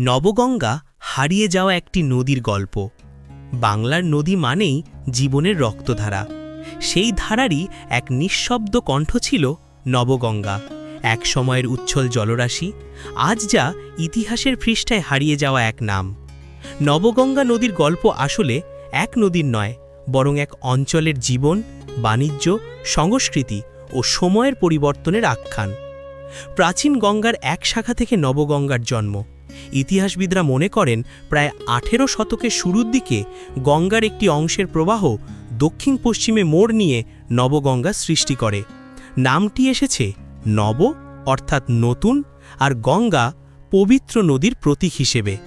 নবগঙ্গা হারিয়ে যাওয়া একটি নদীর গল্প। বাংলার নদী মানেই জীবনের রক্তধারা। সেই ধারারই এক নিঃশব্দ কণ্ঠ ছিল নবগঙ্গা। এক সময়ের উচ্ছল জলরাশি, আজ যা ইতিহাসের পৃষ্ঠায় হারিয়ে যাওয়া এক নাম। নবগঙ্গা নদীর গল্প আসলে এক নদীর নয়, বরং এক অঞ্চলের জীবন, বাণিজ্য, সংস্কৃতি ও সময়ের পরিবর্তনের আখ্যান। প্রাচীন গঙ্গার এক শাখা থেকে নবগঙ্গার জন্ম। ইতিহাসবিদরা মনে করেন প্রায় আঠেরো শতকের শুরুর দিকে গঙ্গার একটি অংশের প্রবাহ দক্ষিণ পশ্চিমে মোড় নিয়ে নবগঙ্গা সৃষ্টি করে। নামটি এসেছে নব, অর্থাৎ নতুন, আর গঙ্গা পবিত্র নদীর প্রতীক হিসেবে।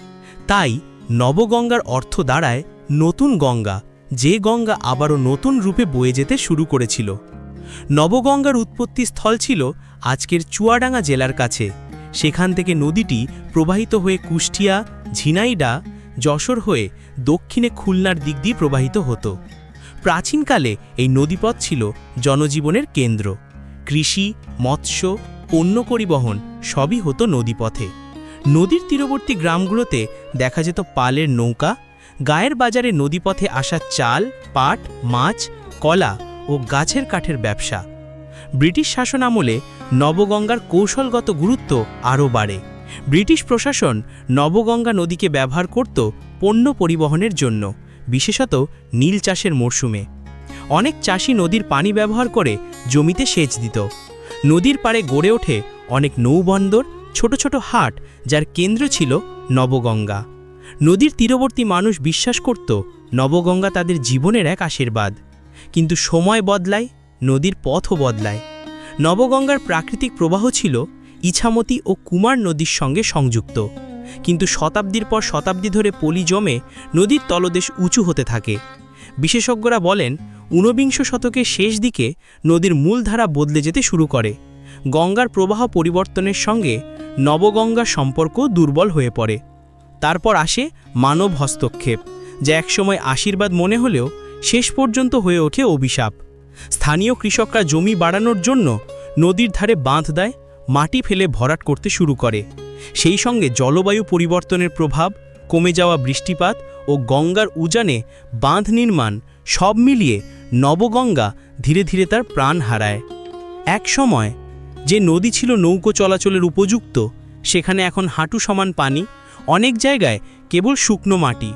তাই নবগঙ্গার অর্থ দাঁড়ায় নতুন গঙ্গা, যে গঙ্গা আবারও নতুন রূপে বয়ে যেতে শুরু করেছিল। নবগঙ্গার উৎপত্তি স্থল ছিল আজকের চুয়াডাঙ্গা জেলার কাছে। সেখান থেকে নদীটি প্রবাহিত হয়ে কুষ্টিয়া, ঝিনাইডা, যশোর হয়ে দক্ষিণে খুলনার দিক দিয়ে প্রবাহিত হতো। প্রাচীনকালে এই নদীপথ ছিল জনজীবনের কেন্দ্র। কৃষি, মৎস্য, পণ্য পরিবহন সবই হতো নদীপথে। নদীর তীরবর্তী গ্রামগুলোতে দেখা যেত পালের নৌকা, গায়ের বাজারে নদীপথে আসা চাল, পাট, মাছ, কলা ও গাছের কাঠের ব্যবসা। ব্রিটিশ শাসন আমলে নবগঙ্গার কৌশলগত গুরুত্ব আরও বাড়ে। ব্রিটিশ প্রশাসন নবগঙ্গা নদীকে ব্যবহার করত পণ্য পরিবহনের জন্য, বিশেষত নীল চাষের মরশুমে। অনেক চাষি নদীর পানি ব্যবহার করে জমিতে সেচ দিত। নদীর পাড়ে গড়ে ওঠে অনেক নৌবন্দর, ছোট ছোট হাট যার কেন্দ্র ছিল নবগঙ্গা। নদীর তীরবর্তী মানুষ বিশ্বাস করত, নবগঙ্গা তাদের জীবনের এক আশীর্বাদ। কিন্তু সময় বদলায় নদীর পথও বদলায়। নবগঙ্গার প্রাকৃতিক প্রবাহ ছিল ইছামতি ও কুমার নদীর সঙ্গে সংযুক্ত। কিন্তু শতাব্দীর পর শতাব্দী ধরে পলি জমে নদীর তলদেশ উঁচু হতে থাকে। বিশেষজ্ঞরা বলেন, ঊনবিংশ শতকের শেষ দিকে নদীর মূলধারা বদলে যেতে শুরু করে। গঙ্গার প্রবাহ পরিবর্তনের সঙ্গে নবগঙ্গার সম্পর্ক দুর্বল হয়ে পড়ে। তারপর আসে মানব হস্তক্ষেপ, যা একসময় আশীর্বাদ মনে হলেও শেষ পর্যন্ত হয়ে ওঠে অভিশাপ। স্থানীয় কৃষকরা জমি বাড়ানোর জন্য নদীর ধারে বাঁধ দেয়, মাটি ফেলে ভরাট করতে শুরু করে। সেই সঙ্গে জলবায়ু পরিবর্তনের প্রভাব, কমে যাওয়া বৃষ্টিপাত ও গঙ্গার উজানে বাঁধ নির্মাণ সব মিলিয়ে নবগঙ্গা ধীরে ধীরে তার প্রাণ হারায়। এক সময় যে নদী ছিল নৌকো চলাচলের উপযুক্ত, সেখানে এখন হাঁটু সমান পানি, অনেক জায়গায় কেবল শুকনো মাটি।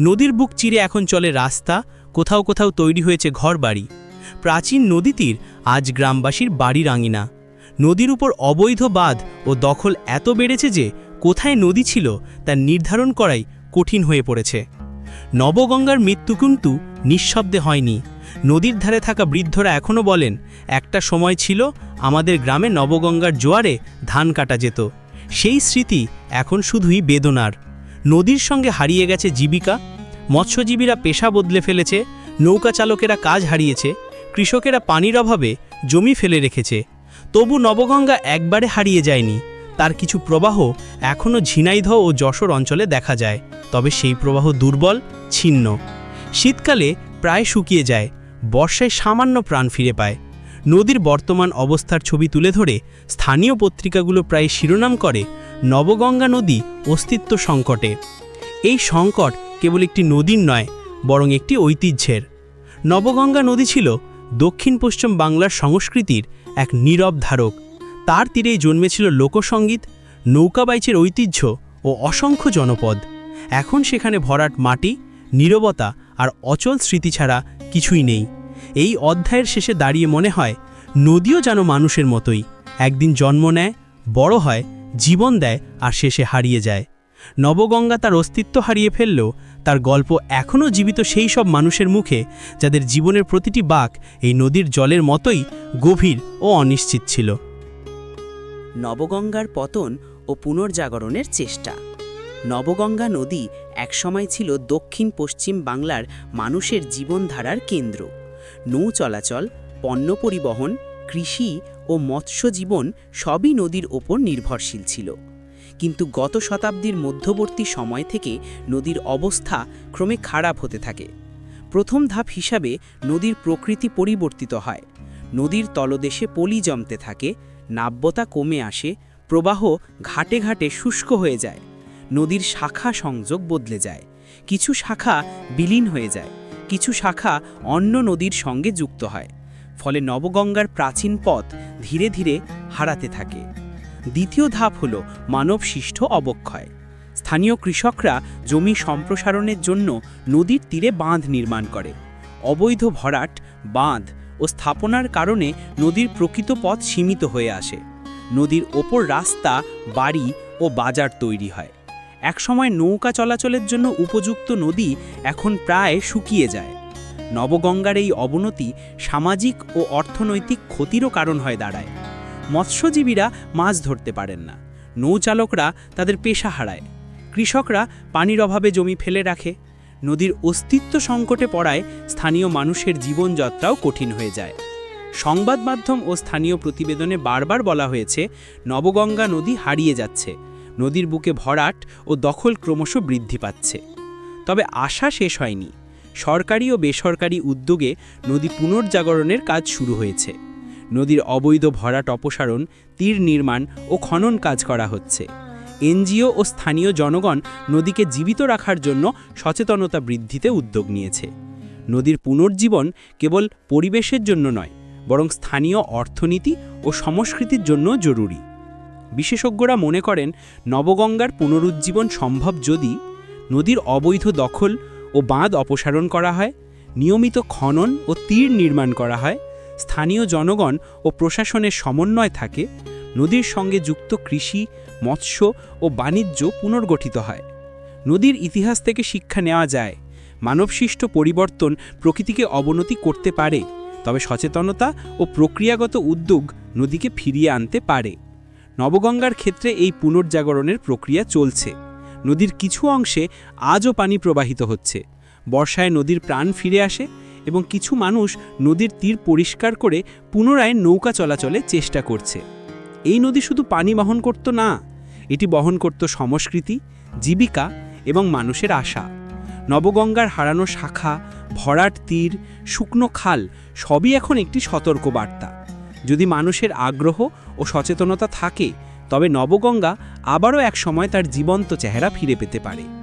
নদীর বুক চিরে এখন চলে রাস্তা, কোথাও কোথাও তৈরি হয়েছে ঘরবাড়ি। প্রাচীন নদীতীর আজ গ্রামবাসীর বাড়ির আঙিনা নদীর উপর অবৈধ বাঁধ ও দখল এত বেড়েছে যে কোথায় নদী ছিল তা নির্ধারণ করাই কঠিন হয়ে পড়েছে। নবগঙ্গার মৃত্যু কিন্তু নিঃশব্দে হয়নি। নদীর ধারে থাকা বৃদ্ধরা এখনও বলেন, একটা সময় ছিল আমাদের গ্রামে নবগঙ্গার জোয়ারে ধান কাটা যেত। সেই স্মৃতি এখন শুধুই বেদনার। নদীর সঙ্গে হারিয়ে গেছে জীবিকা। মৎস্যজীবীরা পেশা বদলে ফেলেছে। নৌকা চালকেরা কাজ হারিয়েছে। কৃষকেরা পানির অভাবে জমি ফেলে রেখেছে। তবু নবগঙ্গা একবারে হারিয়ে যায়নি। তার কিছু প্রবাহ এখনও ঝিনাইদহ ও যশোর অঞ্চলে দেখা যায়। তবে সেই প্রবাহ দুর্বল, ছিন্ন। শীতকালে প্রায় শুকিয়ে যায়, বর্ষায় সামান্য প্রাণ ফিরে পায়। নদীর বর্তমান অবস্থার ছবি তুলে ধরে স্থানীয় পত্রিকাগুলো প্রায় শিরোনাম করে নবগঙ্গা নদী অস্তিত্ব সংকটে। এই সংকট কেবল একটি নদীর নয়, বরং একটি ঐতিহ্যের। নবগঙ্গা নদী ছিল দক্ষিণ পশ্চিম বাংলার সংস্কৃতির এক নীরব ধারক। তার তীরেই জন্মেছিল লোকসঙ্গীত নৌকাবাইচের ঐতিহ্য ও অসংখ্য জনপদ। এখন সেখানে ভরাট মাটি, নীরবতা আর অচল স্মৃতি ছাড়া কিছুই নেই। এই অধ্যায়ের শেষে দাঁড়িয়ে মনে হয়, নদীও যেন মানুষের মতোই। একদিন জন্ম নেয়, বড় হয়, জীবন দেয় আর শেষে হারিয়ে যায়। নবগঙ্গা তার অস্তিত্ব হারিয়ে ফেললেও তার গল্প এখনও জীবিত সেই সব মানুষের মুখে যাদের জীবনের প্রতিটি বাক এই নদীর জলের মতোই গভীর ও অনিশ্চিত ছিল। নবগঙ্গার পতন ও পুনর্জাগরণের চেষ্টা। নবগঙ্গা নদী একসময় ছিল দক্ষিণ পশ্চিম বাংলার মানুষের জীবনধারার কেন্দ্র। নৌ চলাচল, পণ্য পরিবহন, কৃষি ও মৎস্য জীবন সবই নদীর ওপর নির্ভরশীল ছিল। কিন্তু গত শতাব্দীর মধ্যবর্তী সময় থেকে নদীর অবস্থা ক্রমে খারাপ হতে থাকে। প্রথম ধাপ হিসাবে নদীর প্রকৃতি পরিবর্তিত হয়। নদীর তলদেশে পলি জমতে থাকে, নাব্যতা কমে আসে, প্রবাহ ঘাটে ঘাটে শুষ্ক হয়ে যায়, নদীর শাখা সংযোগ বদলে যায়, কিছু শাখা বিলীন হয়ে যায়, কিছু শাখা অন্য নদীর সঙ্গে যুক্ত হয়, ফলে নবগঙ্গার প্রাচীন পথ ধীরে ধীরে হারাতে থাকে। দ্বিতীয় ধাপ হল মানবসৃষ্ট অবক্ষয়। স্থানীয় কৃষকরা জমি সম্প্রসারণের জন্য নদীর তীরে বাঁধ নির্মাণ করে। অবৈধ ভরাট, বাঁধ ও স্থাপনার কারণে নদীর প্রকৃত পথ সীমিত হয়ে আসে। নদীর ওপর রাস্তা, বাড়ি ও বাজার তৈরি হয়। একসময় নৌকা চলাচলের জন্য উপযুক্ত নদী এখন প্রায় শুকিয়ে যায়। নবগঙ্গার এই অবনতি সামাজিক ও অর্থনৈতিক ক্ষতিরও কারণ হয়ে দাঁড়ায়। মৎস্যজীবীরা মাছ ধরতে পারেন না। নৌচালকরা তাদের পেশা হারায়। কৃষকরা পানির অভাবে জমি ফেলে রাখে। নদীর অস্তিত্ব সংকটে পড়ায় স্থানীয় মানুষের জীবনযাত্রাও কঠিন হয়ে যায়। সংবাদ মাধ্যম ও স্থানীয় প্রতিবেদনে বারবার বলা হয়েছে, নবগঙ্গা নদী হারিয়ে যাচ্ছে। নদীর বুকে ভরাট ও দখল ক্রমশ বৃদ্ধি পাচ্ছে। তবে আশা শেষ হয়নি। সরকারি ও বেসরকারি উদ্যোগে নদী পুনর্জাগরণের কাজ শুরু হয়েছে। নদীর অবৈধ ভরাট অপসারণ তীর নির্মাণ ও খনন কাজ করা হচ্ছে। এনজিও ও স্থানীয় জনগণ নদীকে জীবিত রাখার জন্য সচেতনতা বৃদ্ধিতে উদ্যোগ নিয়েছে। নদীর পুনর্জীবন কেবল পরিবেশের জন্য নয়, বরং স্থানীয় অর্থনীতি ও সংস্কৃতির জন্য জরুরি। বিশেষজ্ঞরা মনে করেন, নবগঙ্গার পুনরুজ্জীবন সম্ভব যদি নদীর অবৈধ দখল ও বাঁধ অপসারণ করা হয়, নিয়মিত খনন ও তীর নির্মাণ করা হয় স্থানীয় জনগণ ও প্রশাসনের সমন্বয় থাকে, নদীর সঙ্গে যুক্ত কৃষি, মৎস্য ও বাণিজ্য পুনর্গঠিত হয়। নদীর ইতিহাস থেকে শিক্ষা নেওয়া যায়, মানবসৃষ্ট পরিবর্তন প্রকৃতিকে অবনতি করতে পারে, তবে সচেতনতা ও প্রক্রিয়াগত উদ্যোগ নদীকে ফিরিয়ে আনতে পারে। নবগঙ্গার ক্ষেত্রে এই পুনর্জাগরণের প্রক্রিয়া চলছে। নদীর কিছু অংশে আজও পানি প্রবাহিত হচ্ছে। বর্ষায় নদীর প্রাণ ফিরে আসে এবং কিছু মানুষ নদীর তীর পরিষ্কার করে পুনরায় নৌকা চলাচলে চেষ্টা করছে। এই নদী শুধু পানি বহন করত না, এটি বহন করত সংস্কৃতি, জীবিকা এবং মানুষের আশা। নবগঙ্গার হারানো শাখা, ভরাট তীর, শুকনো খাল সবই এখন একটি সতর্ক বার্তা যদি মানুষের আগ্রহ ও সচেতনতা থাকে, তবে নবগঙ্গা আবারও এক সময় তার জীবন্ত চেহারা ফিরে পেতে পারে।